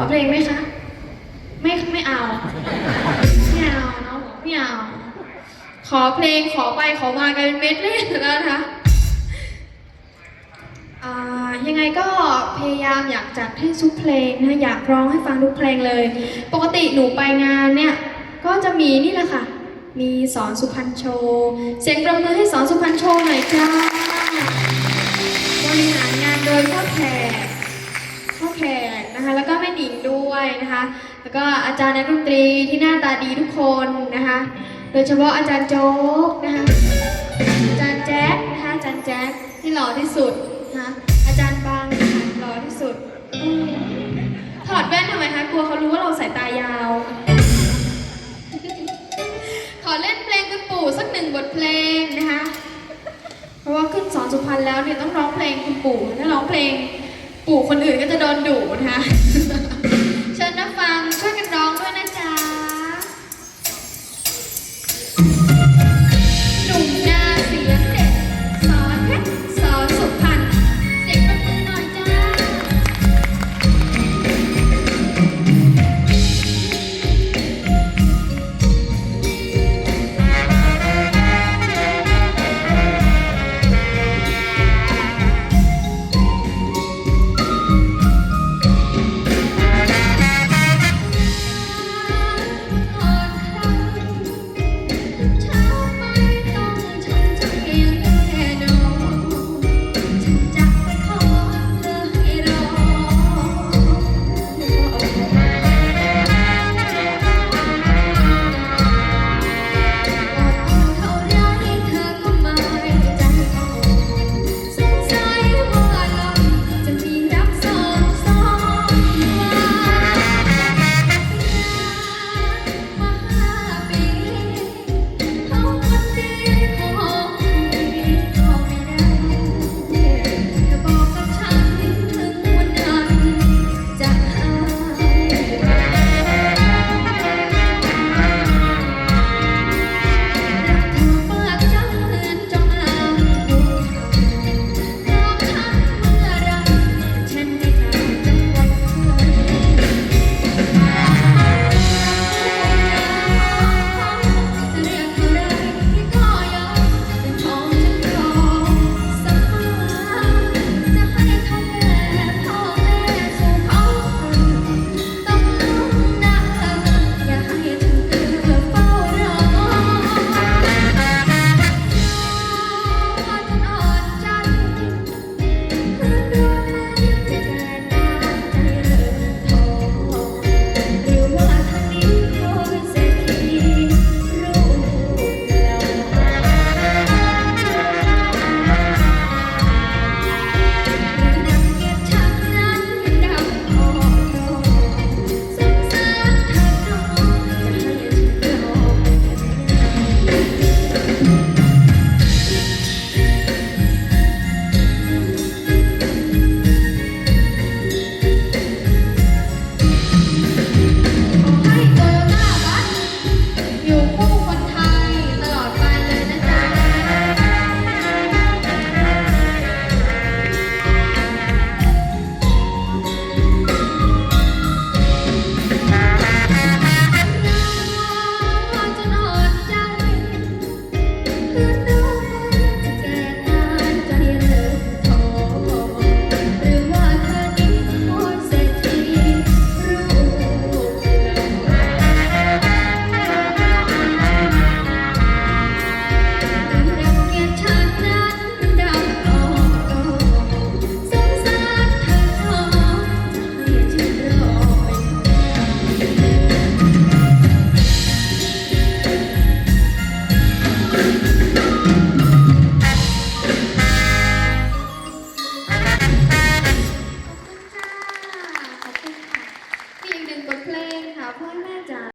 อเพลงไหมคะ ไม่ไม่เอา ไม่เอาเน้องบอกไม่เอา ขอเพลงขอไปขอมากันเป็นเม็ดเลยแล้วนะคะอ่ายังไงก็พยายามอยากจัดให้ทุกเพลงนะอยากร้องให้ฟังทุกเพลงเลย ปกติหนูไปงานเนี่ย ก็จะมีนี่แหละค่ะ มีสอนสุพรรณโชว์ เสียงประมือให้สอนสุพรรณโชว์หน่อยจ้า หนิงด้วยนะคะ แล้วก็อาจารย์นักดนตรีที่หน้าตาดีทุกคนนะคะ โดยเฉพาะอาจารย์โจ๊กนะคะ อาจารย์แจ๊คนะคะอาจารย์แจ๊คที่หล่อที่สุดนะคะอาจารย์บางนะคะหล่อที่สุด ถอดแว่นทำไมคะกลัวเขารู้ว่าเราสายตายาว ขอเล่นเพลงคุณปู่สักหนึ่งบทเพลงนะคะ เพราะว่าขึ้นสอนสุพรรณแล้วเนี่ยต้องร้องเพลงคุณปู่ถ้าร้องเพลงปู่คนอื่นก็จะโดนดุนะคะ